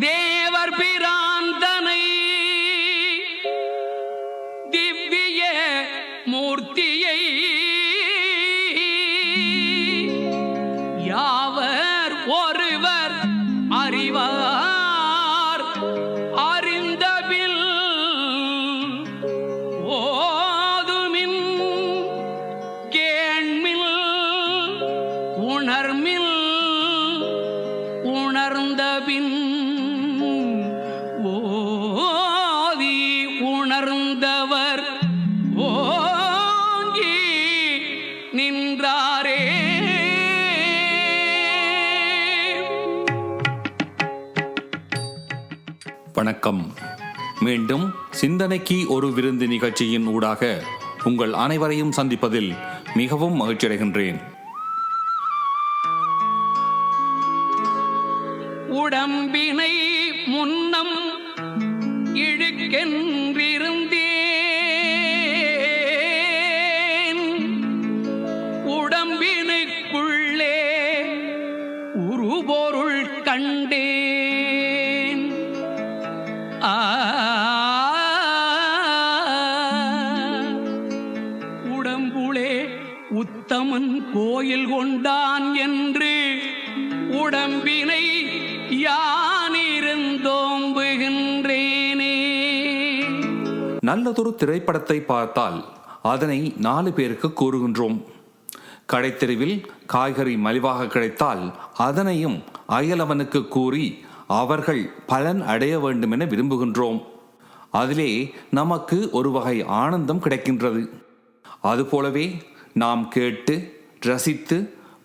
there வணக்கம். மீண்டும் சிந்தனைக்கு ஒரு விருந்து நிகழ்ச்சியின் ஊடாக உங்கள் அனைவரையும் சந்திப்பதில் மிகவும் மகிழ்ச்சியடைகின்றேன். சிறந்ததொரு திரைப்படத்தை பார்த்தால் அதனை நாலு பேருக்கு கூறுகின்றோம். கடைத்தெருவில் காய்கறி மலிவாக கிடைத்தால் அதனையும் அயலவனுக்கு கூறி அவர்கள் பலன் அடைய வேண்டும் என விரும்புகின்றோம். அதிலே நமக்கு ஒரு வகை ஆனந்தம் கிடைக்கின்றது. அதுபோலவே நாம் கேட்டு ரசித்து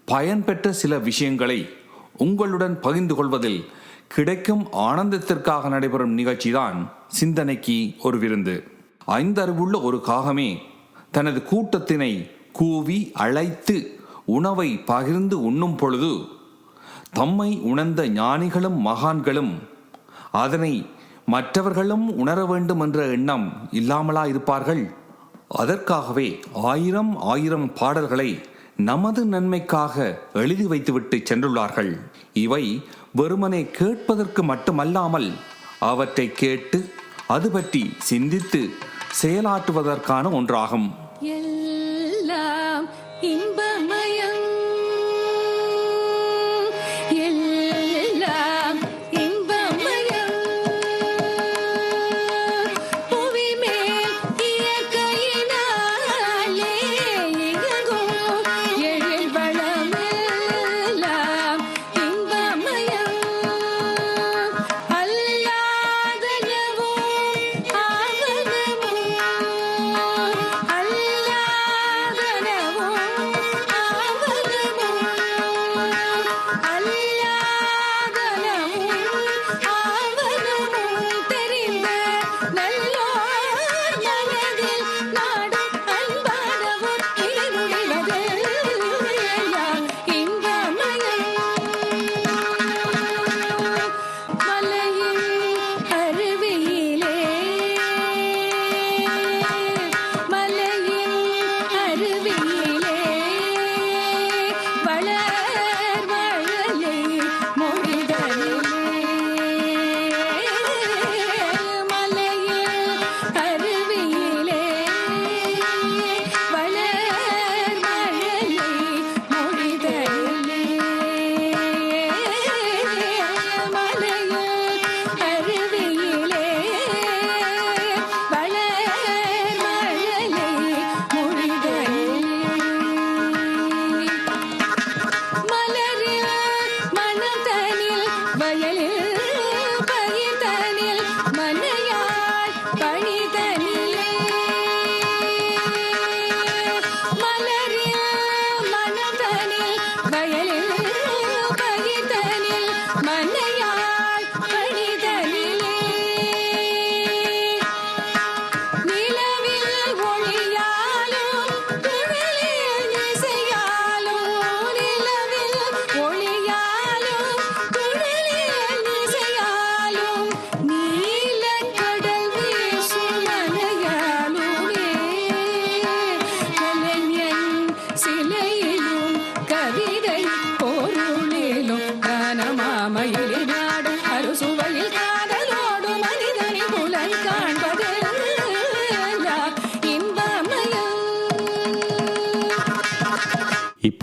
பயன்பெற்ற சில விஷயங்களை உங்களுடன் பகிர்ந்து கொள்வதில் கிடைக்கும் ஆனந்தத்திற்காக நடைபெறும் நிகழ்ச்சிதான் சிந்தனைக்கு ஒரு விருந்து. ஐந்தறிவுள்ள ஒரு காகமே தனது கூட்டத்தினை கூவி அழைத்து உணவை பகிர்ந்து உண்ணும் பொழுது தம்மை உணர்ந்த ஞானிகளும் மகான்களும் அதனை மற்றவர்களும் உணர வேண்டும் என்ற எண்ணம் இல்லாமலா இருப்பார்கள் அதற்காகவே ஆயிரம் ஆயிரம் பாடல்களை நமது நன்மைக்காக எழுதி வைத்துவிட்டு சென்றுள்ளார்கள். இவை வெறுமனே கேட்பதற்கு மட்டுமல்லாமல் அவற்றை கேட்டு அது பற்றி சிந்தித்து செயலாற்றுவதற்கான ஒன்றாகும். எல்லாம் இன்ப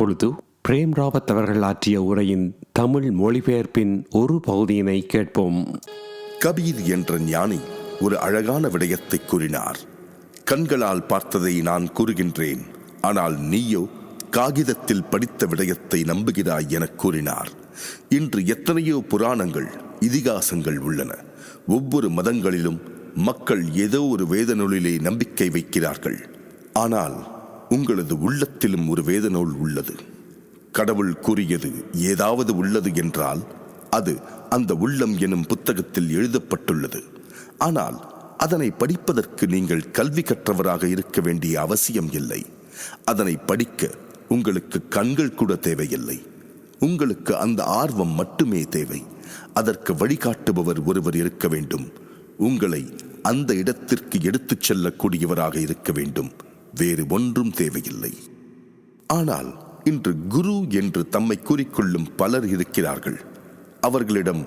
இப்பொழுது பிரேம் ராவத் அவர்கள் ஆற்றிய உரையின் தமிழ் மொழிபெயர்ப்பின் ஒரு பகுதியினை கேட்போம். கபீர் என்ற ஞானி ஒரு அழகான விடயத்தை கூறினார். கண்களால் பார்த்ததை நான் கூறுகின்றேன். ஆனால் நீயோ காகிதத்தில் படித்த விடயத்தை நம்புகிறாய் என கூறினார். இன்று எத்தனையோ புராணங்கள் இதிகாசங்கள் உள்ளன. ஒவ்வொரு மதங்களிலும் மக்கள் ஏதோ ஒரு வேத நூலிலே நம்பிக்கை வைக்கிறார்கள். ஆனால் உங்களது உள்ளத்திலும் ஒரு வேத நூல் உள்ளது. கடவுள் கூறியது ஏதாவது உள்ளது என்றால் அது அந்த உள்ளம் எனும் புத்தகத்தில் எழுதப்பட்டுள்ளது. ஆனால் அதனை படிப்பதற்கு நீங்கள் கல்வி கற்றவராக இருக்க வேண்டிய அவசியம் இல்லை. அதனை படிக்க உங்களுக்கு கண்கள் கூட தேவையில்லை. உங்களுக்கு அந்த ஆர்வம் மட்டுமே தேவை. அதற்கு வழிகாட்டுபவர் ஒருவர் இருக்க வேண்டும். உங்களை அந்த இடத்திற்கு எடுத்துச் செல்லக்கூடியவராக இருக்க வேண்டும். வேறு ஒன்றும் தேவையில்லை. ஆனால் இன்று குரு என்று தம்மை கூறிக்கொள்ளும் பலர் இருக்கிறார்கள். அவர்களிடம்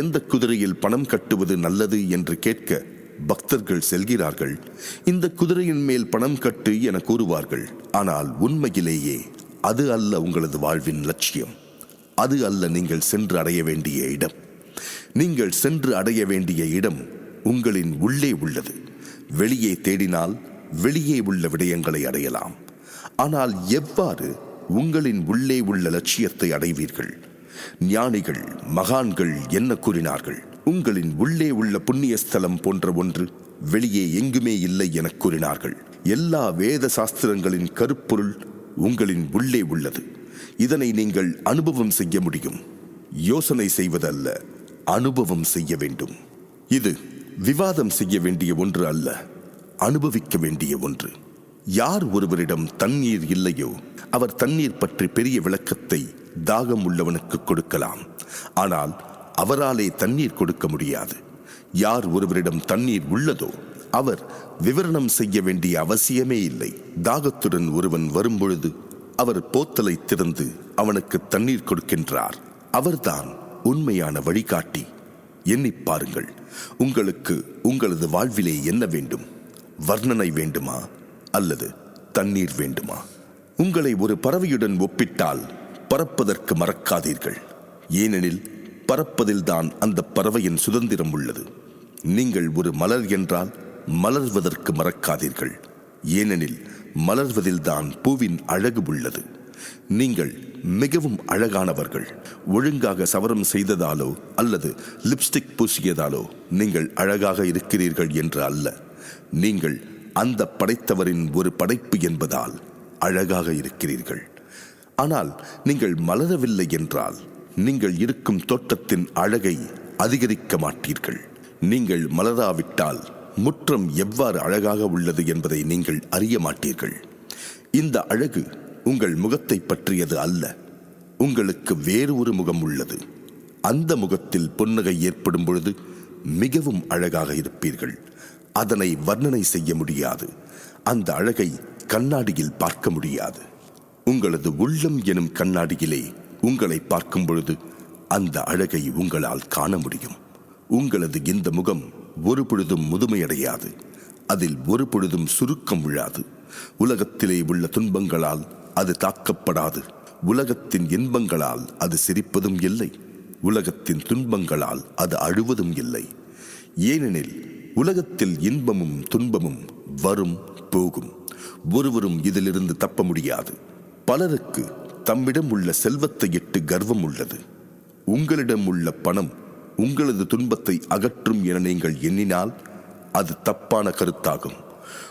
எந்த குதிரையில் பணம் கட்டுவது நல்லது என்று கேட்க பக்தர்கள் செல்கிறார்கள். இந்த குதிரையின் மேல் பணம் கட்டு என கூறுவார்கள். ஆனால் உண்மையிலேயே அது அல்ல உங்களது வாழ்வின் லட்சியம். அது அல்ல நீங்கள் சென்று அடைய வேண்டிய இடம். நீங்கள் சென்று அடைய வேண்டிய இடம் உங்களின் உள்ளே உள்ளது. வெளியே தேடினால் வெளியே உள்ள விடயங்களை அடையலாம். ஆனால் எவ்வாறு உங்களின் உள்ளே உள்ள லட்சியத்தை அடைவீர்கள்? ஞானிகள் மகான்கள் என்ன கூறினார்கள்? உங்களின் உள்ளே உள்ள புண்ணிய ஸ்தலம் போன்ற ஒன்று வெளியே எங்குமே இல்லை என கூறினார்கள். எல்லா வேத சாஸ்திரங்களின் கருப்பொருள் உங்களின் உள்ளே உள்ளது. இதனை நீங்கள் அனுபவம் செய்ய முடியும். யோசனை செய்வதல்ல அனுபவம் செய்ய வேண்டும். இது விவாதம் செய்ய வேண்டிய ஒன்று அல்ல. அனுபவிக்க வேண்டிய ஒன்று. யார் ஒருவரிடம் தண்ணீர் இல்லையோ அவர் தண்ணீர் பற்றி பெரிய விளக்கத்தை தாகம் உள்ளவனுக்கு கொடுக்கலாம். ஆனால் அவராலே தண்ணீர் கொடுக்க முடியாது. யார் ஒருவரிடம் தண்ணீர் உள்ளதோ அவர் விவரணம் செய்ய வேண்டிய அவசியமே இல்லை. தாகத்துடன் ஒருவன் வரும்பொழுது அவர் போத்தலை திறந்து அவனுக்கு தண்ணீர் கொடுக்கின்றார். அவர்தான் உண்மையான வழிகாட்டி. எண்ணிப் பாருங்கள் உங்களுக்கு உங்களது வாழ்விலே என்ன வேண்டும்? வர்ணனை வேண்டுமா அல்லது தண்ணீர் வேண்டுமா? உங்களை ஒரு பறவையுடன் ஒப்பிட்டால் பறப்பதற்கு மறக்காதீர்கள். ஏனெனில் பறப்பதில்தான் அந்த பறவையின் சுதந்திரம் உள்ளது. நீங்கள் ஒரு மலர் என்றால் மலர்வதற்கு மறக்காதீர்கள். ஏனெனில் மலர்வதில்தான் பூவின் அழகு உள்ளது. நீங்கள் மிகவும் அழகானவர்கள். ஒழுங்காக சவரம் செய்ததாலோ அல்லது லிப்ஸ்டிக் பூசியதாலோ நீங்கள் அழகாக இருக்கிறீர்கள் என்று அல்ல. நீங்கள் அந்த படைத்தவரின் ஒரு படைப்பு என்பதால் அழகாக இருக்கிறீர்கள். ஆனால் நீங்கள் மலரவில்லை என்றால் நீங்கள் இருக்கும் தோட்டத்தின் அழகை அதிகரிக்க மாட்டீர்கள். நீங்கள் மலராவிட்டால் முற்றம் எவ்வாறு அழகாக உள்ளது என்பதை நீங்கள் அறிய மாட்டீர்கள். இந்த அழகு உங்கள் முகத்தை பற்றியது அல்ல. உங்களுக்கு வேறு ஒரு முகம் உள்ளது. அந்த முகத்தில் புன்னகை ஏற்படும் பொழுது மிகவும் அழகாக இருப்பீர்கள். அதனை வர்ணனை செய்ய முடியாது. அந்த அழகை கண்ணாடியில் பார்க்க முடியாது. உங்களது உள்ளம் எனும் கண்ணாடியிலே உங்களை பார்க்கும் பொழுது அந்த அழகை உங்களால் காண முடியும். உங்களது இந்த முகம் ஒரு பொழுதும் முதுமையடையாது. அதில் ஒரு பொழுதும் சுருக்கம் விழாது. உலகத்திலே உள்ள துன்பங்களால் அது தாக்கப்படாது. உலகத்தின் இன்பங்களால் அது சிரிப்பதும் இல்லை. உலகத்தின் துன்பங்களால் அது அழுவதும் இல்லை. ஏனெனில் உலகத்தில் இன்பமும் துன்பமும் வரும் போகும். ஒருவரும் இதிலிருந்து தப்ப முடியாது. பலருக்கு தம்மிடம் உள்ள செல்வத்தை இட்டு கர்வம் உள்ளது. உங்களிடம் உள்ள பணம் உங்களது துன்பத்தை அகற்றும் என நீங்கள் எண்ணினால் அது தப்பான கருத்தாகும்.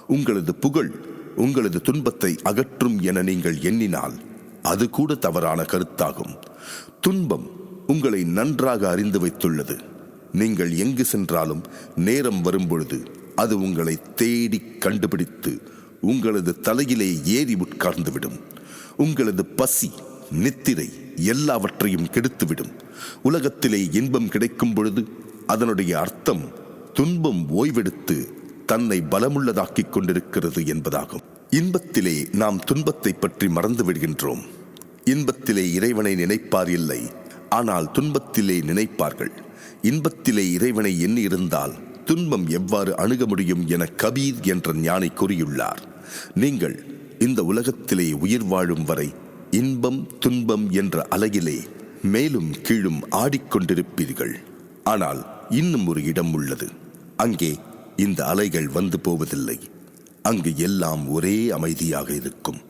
உங்களது புகழ் உங்களது துன்பத்தை அகற்றும் என நீங்கள் எண்ணினால் அது கூட தவறான கருத்தாகும். துன்பம் உங்களை நன்றாக அறிந்து வைத்துள்ளது. நீங்கள் எங்கு சென்றாலும் நேரம் வரும்பொழுது அது உங்களை தேடி கண்டுபிடித்து உங்களது தலையிலே ஏறி உட்கார்ந்துவிடும். உங்களது பசி நித்திரை எல்லாவற்றையும் கெடுத்துவிடும். உலகத்திலே இன்பம் கிடைக்கும் பொழுது அதனுடைய அர்த்தம் துன்பம் ஓய்வெடுத்து தன்னை பலமுள்ளதாக்கிக் கொண்டிருக்கிறது என்பதாகும். இன்பத்திலே நாம் துன்பத்தை பற்றி மறந்து விடுகின்றோம். இன்பத்திலே இறைவனை நினைப்பார் இல்லை ஆனால் துன்பத்திலே நினைப்பார்கள். இன்பத்திலே இறைவனை எண்ணி இருந்தால் துன்பம் எவ்வாறு அணுக முடியும் என கபீர் என்ற ஞானி கூறியுள்ளார். நீங்கள் இந்த உலகத்திலே உயிர் வாழும் வரை இன்பம் துன்பம் என்ற அலையிலே மேலும் கீழும் ஆடிக்கொண்டிருப்பீர்கள். ஆனால் இன்னும் ஒரு இடம் உள்ளது. அங்கே இந்த அலைகள் வந்து போவதில்லை. அங்கு எல்லாம் ஒரே அமைதியாக இருக்கும்.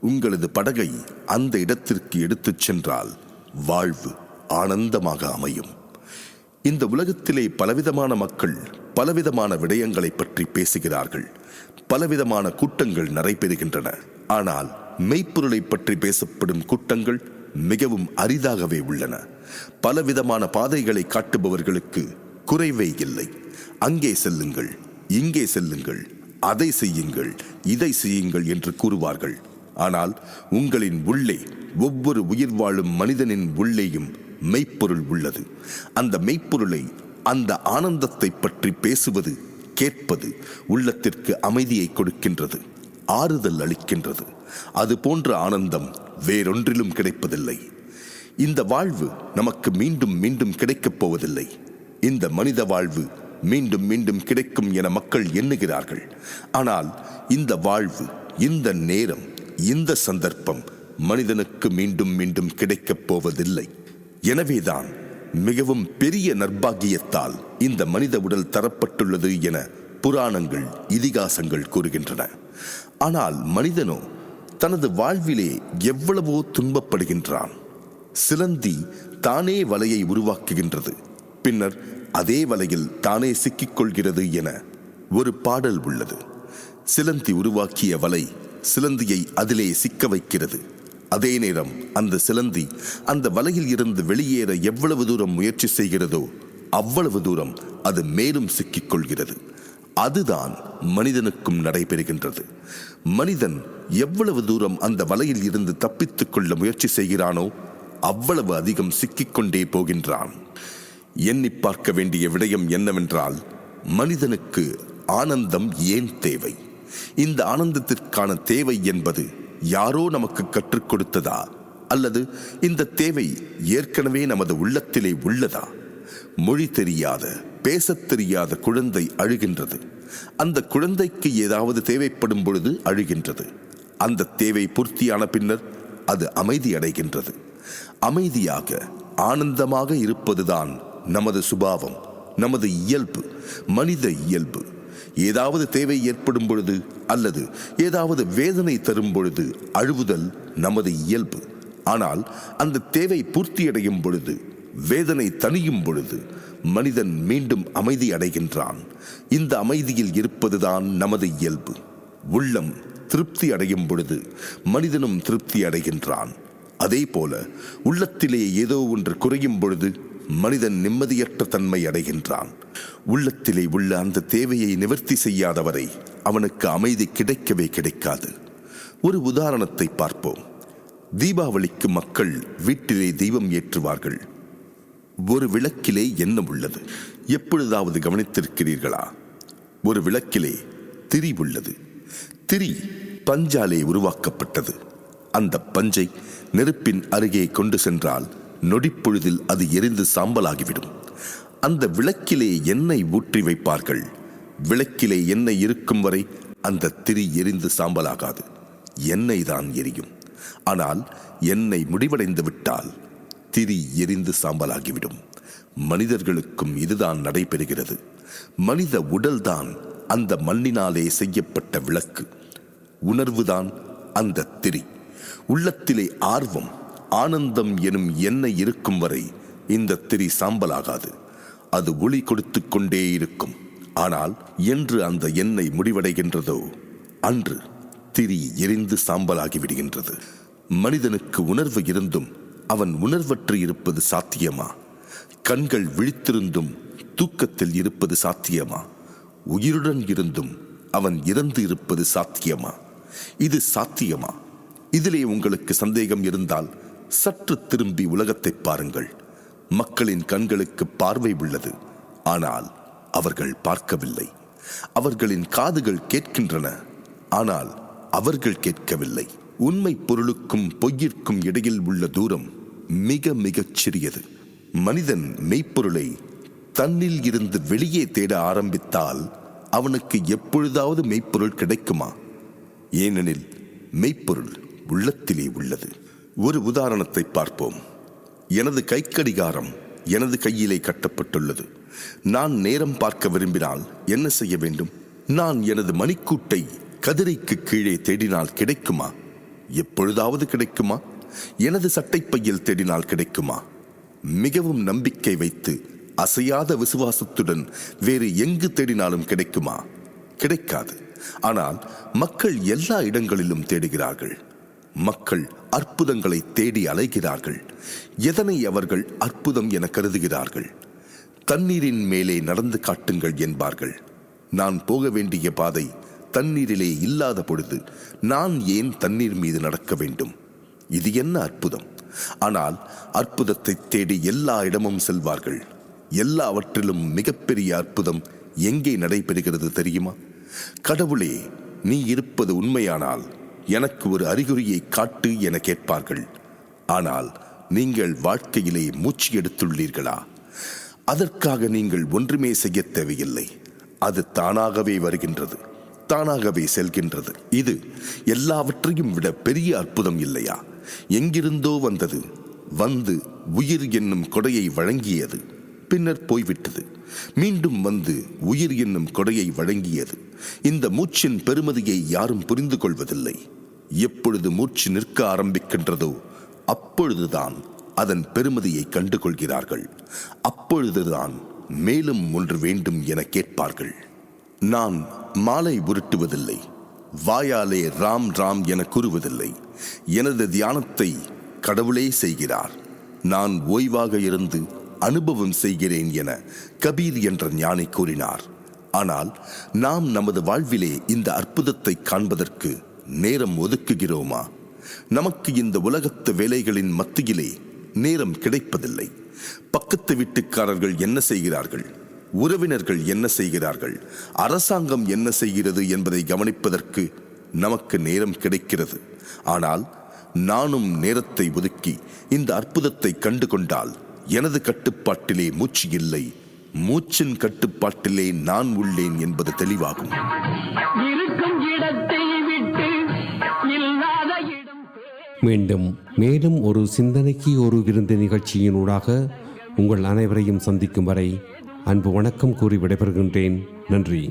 உங்களது படகை அந்த இடத்திற்கு எடுத்துச் சென்றால் வாழ்வு ஆனந்தமாக அமையும். இந்த உலகத்திலே பலவிதமான மக்கள் பலவிதமான விடயங்களை பற்றி பேசுகிறார்கள். பலவிதமான கூட்டங்கள் நடைபெறுகின்றன. ஆனால் மெய்ப்பொருளை பற்றி பேசப்படும் கூட்டங்கள் மிகவும் அரிதாகவே உள்ளன. பலவிதமான பாதைகளை காட்டுபவர்களுக்கு குறைவே இல்லை. அங்கே செல்லுங்கள் இங்கே செல்லுங்கள் அதை செய்யுங்கள் இதை செய்யுங்கள் என்று கூறுவார்கள். ஆனால் உங்களின் உள்ளே ஒவ்வொரு உயிர் வாழும் மனிதனின் உள்ளேயும் மெய்ப்பொருள் உள்ளது. அந்த மெய்ப்பொருளை அந்த ஆனந்தத்தை பற்றி பேசுவது கேட்பது உள்ளத்திற்கு அமைதியை கொடுக்கின்றது ஆறுதல் அளிக்கின்றது. அது போன்ற ஆனந்தம் வேறொன்றிலும் கிடைப்பதில்லை. இந்த வாழ்வு நமக்கு மீண்டும் மீண்டும் கிடைக்கப் போவதில்லை. இந்த மனித வாழ்வு மீண்டும் மீண்டும் கிடைக்கும் என மக்கள் எண்ணுகிறார்கள். ஆனால் இந்த வாழ்வு இந்த நேரம் இந்த சந்தர்ப்பம் மனிதனுக்கு மீண்டும் மீண்டும் கிடைக்கப் போவதில்லை. எனவேதான் மிகவும் பெரிய நற்பாகியத்தால் இந்த மனித உடல் தரப்பட்டுள்ளது என புராணங்கள் இதிகாசங்கள் கூறுகின்றன. ஆனால் மனிதனோ தனது வாழ்விலே எவ்வளவோ துன்பப்படுகின்றான். சிலந்தி தானே வலையை உருவாக்குகின்றது. பின்னர் அதே வலையில் தானே சிக்கிக்கொள்கிறது என ஒரு பாடல் உள்ளது. சிலந்தி உருவாக்கிய வலை சிலந்தியை அதிலே சிக்க வைக்கிறது. அதே நேரம் அந்த சிலந்தி அந்த வலையில் இருந்து வெளியேற எவ்வளவு தூரம் முயற்சி செய்கிறதோ அவ்வளவு தூரம் அது மேலும் சிக்கிக்கொள்கிறது. அதுதான் மனிதனுக்கும் நடைபெறுகின்றது. மனிதன் எவ்வளவு தூரம் அந்த வலையில் இருந்து தப்பித்துக் கொள்ள முயற்சி செய்கிறானோ அவ்வளவு அதிகம் சிக்கிக்கொண்டே போகின்றான். எண்ணி பார்க்க வேண்டிய விடயம் என்னவென்றால் மனிதனுக்கு ஆனந்தம் ஏன் தேவை? இந்த ஆனந்தத்திற்கான தேவை என்பது யாரோ நமக்கு கற்றுக் கொடுத்ததா? அல்லது இந்த தேவை ஏற்கனவே நமது உள்ளத்திலே உள்ளதா? மொழி தெரியாத பேசத் தெரியாத குழந்தை அழுகின்றது. அந்த குழந்தைக்கு ஏதாவது தேவைப்படும் பொழுது அழுகின்றது. அந்த தேவை பூர்த்தியான பின்னர் அது அமைதி அடைகின்றது. அமைதியாக ஆனந்தமாக இருப்பதுதான் நமது சுபாவம் நமது இயல்பு மனித இயல்பு. ஏதாவது தேவை ஏற்படும் பொழுது அல்லது ஏதாவது வேதனை தரும் பொழுது அழுவுதல் நமது இயல்பு. ஆனால் அந்த தேவை பூர்த்தியடையும் பொழுது வேதனை தணியும் பொழுது மனிதன் மீண்டும் அமைதி அடைகின்றான். இந்த அமைதியில் இருப்பதுதான் நமது இயல்பு. உள்ளம் திருப்தி அடையும் பொழுது மனிதனும் திருப்தி அடைகின்றான். அதே போல உள்ளத்திலே ஏதோ ஒன்று குறையும் பொழுது மனிதன் நிம்மதியற்ற தன்மை அடைகின்றான். உள்ளத்திலே உள்ள அந்த தேவையை நிவர்த்தி செய்யாதவரை அவனுக்கு அமைதி கிடைக்கவே கிடைக்காது. ஒரு உதாரணத்தை பார்ப்போம். தீபாவளிக்கு மக்கள் வீட்டிலே தெய்வம் ஏற்றுவார்கள். ஒரு விளக்கிலே என்ன உள்ளது. எப்பொழுதாவது கவனித்திருக்கிறீர்களா? ஒரு விளக்கிலே திரி உள்ளது. திரி பஞ்சாலே உருவாக்கப்பட்டது. அந்த பஞ்சை நெருப்பின் அருகே கொண்டு சென்றால் நொடிப்பொழுதில் அது எரிந்து சாம்பலாகிவிடும். அந்த விளக்கிலே எண்ணெய் ஊற்றி வைப்பார்கள். விளக்கிலே எண்ணெய் இருக்கும் வரை அந்த திரி எரிந்து சாம்பலாகாது. எண்ணெய் தான் எரியும். ஆனால் எண்ணெய் முடிவடைந்து விட்டால் திரி எரிந்து சாம்பலாகிவிடும். மனிதர்களுக்கும் இதுதான் நடைபெறுகிறது. மனித உடல்தான் அந்த மண்ணினாலே செய்யப்பட்ட விளக்கு. உணர்வுதான் அந்த திரி. உள்ளத்திலே ஆர்வம் ஆனந்தம் எனும் எண்ணெய் இருக்கும் வரை இந்த திரி சாம்பலாகாது. அது ஒளி கொடுத்து கொண்டே இருக்கும். ஆனால் என்று அந்த எண்ணெய் முடிவடைகின்றதோ? அன்று திரி எரிந்து சாம்பலாகி விடுகின்றது. மனிதனுக்கு உணர்வு இருந்தும் அவன் உணர்வற்று இருப்பது சாத்தியமா? கண்கள் விழித்திருந்தும் தூக்கத்தில் இருப்பது சாத்தியமா? உயிருடன் இருந்தும் அவன் இறந்து இருப்பது சாத்தியமா? இது சாத்தியமா? இதிலே உங்களுக்கு சந்தேகம் இருந்தால் சற்று திரும்பி உலகத்தை பாருங்கள். மக்களின் கண்களுக்கு பார்வை உள்ளது. ஆனால் அவர்கள் பார்க்கவில்லை. அவர்களின் காதுகள் கேட்கின்றன. ஆனால் அவர்கள் கேட்கவில்லை. உண்மை பொருளுக்கும் பொய்யிற்கும் இடையில் உள்ள தூரம் மிக மிகச் சிறியது. மனிதன் மெய்ப்பொருளை தன்னில் இருந்து வெளியே தேட ஆரம்பித்தால் அவனுக்கு எப்பொழுதாவது மெய்ப்பொருள் கிடைக்குமா? ஏனெனில் மெய்ப்பொருள் உள்ளத்திலே உள்ளது. ஒரு உதாரணத்தை பார்ப்போம். எனது கைக்கடிகாரம் எனது கையிலே கட்டப்பட்டுள்ளது. நான் நேரம் பார்க்க விரும்பினால் என்ன செய்ய வேண்டும்? நான் எனது மணிக்கூட்டை கதிரைக்கு கீழே தேடினால் கிடைக்குமா? எப்பொழுதாவது கிடைக்குமா? எனது சட்டைப்பையில் தேடினால் கிடைக்குமா? மிகவும் நம்பிக்கை வைத்து அசையாத விசுவாசத்துடன் வேறு எங்கு தேடினாலும் கிடைக்குமா? கிடைக்காது. ஆனால் மக்கள் எல்லா இடங்களிலும் தேடுகிறார்கள். மக்கள் அற்புதங்களை தேடி அலைகிறார்கள். எதனை அவர்கள் அற்புதம் என கருதுகிறார்கள்? தண்ணீரின் மேலே நடந்து காட்டுங்கள் என்பார்கள். நான் போக வேண்டிய பாதை தண்ணீரிலே இல்லாத பொழுது நான் ஏன் தண்ணீர் மீது நடக்க வேண்டும்? இது என்ன அற்புதம்? ஆனால் அற்புதத்தை தேடி எல்லா இடமும் செல்வார்கள். எல்லாவற்றிலும் மிகப்பெரிய அற்புதம் எங்கே நடைபெறுகிறது தெரியுமா? கடவுளே நீ இருப்பது உண்மையானால் எனக்கு ஒரு அறிகுறியை காட்டு என கேட்பார்கள். ஆனால் நீங்கள் வாழ்க்கையிலே மூச்சு எடுத்துள்ளீர்களா? அதற்காக நீங்கள் ஒன்றுமே செய்ய தேவையில்லை. அது தானாகவே வருகின்றது தானாகவே செல்கின்றது. இது எல்லாவற்றையும் விட பெரிய அற்புதம் இல்லையா? எங்கிருந்தோ வந்தது வந்து உயிர் என்னும் கொடையை வழங்கியது. பின்னர் போய்விட்டது. மீண்டும் வந்து உயிர் என்னும் கொடையை வழங்கியது. இந்த மூச்சின் பெருமதியை யாரும் புரிந்து கொள்வதில்லை. எப்பொழுது மூச்சு நிற்க ஆரம்பிக்கின்றதோ அப்பொழுதுதான் அதன் பெருமதியை கண்டுகொள்கிறார்கள். அப்பொழுதுதான் மேலும் ஒன்று வேண்டும் என கேட்பார்கள். நான் மாலை உருட்டுவதில்லை. வாயாலே ராம் ராம் என கூறுவதில்லை. எனது தியானத்தை கடவுளே செய்கிறார். நான் ஓய்வாக இருந்து அனுபவம் செய்கிறேன் என கபீர் என்ற ஞானி கூறினார். ஆனால் நாம் நமது வாழ்விலே இந்த அற்புதத்தை காண்பதற்கு நேரம் ஒதுக்குகிறோமா? நமக்கு இந்த உலகத்து வேலைகளின் மத்தியிலே நேரம் கிடைப்பதில்லை. பக்கத்து வீட்டுக்காரர்கள் என்ன செய்கிறார்கள்? உறவினர்கள் என்ன செய்கிறார்கள்? அரசாங்கம் என்ன செய்கிறது என்பதை கவனிப்பதற்கு நமக்கு நேரம் கிடைக்கிறது. ஆனால் நானும் நேரத்தை ஒதுக்கி இந்த அற்புதத்தை கண்டு கொண்டால் எனது கட்டுப்பாட்டிலே மூச்சு இல்லை. மூச்சின் கட்டுப்பாட்டிலே நான் உள்ளேன் என்பது தெளிவாகும். இருக்கும் இடத்தை விட்டு இல்லாத இடம் மீண்டும் மேலும் ஒரு சிந்தனைக்கு ஒரு விருந்து நிகழ்ச்சியினூடாக உங்கள் அனைவரையும் சந்திக்கும் வரை அன்பு வணக்கம் கூறி விடைபெறுகின்றேன். நன்றி.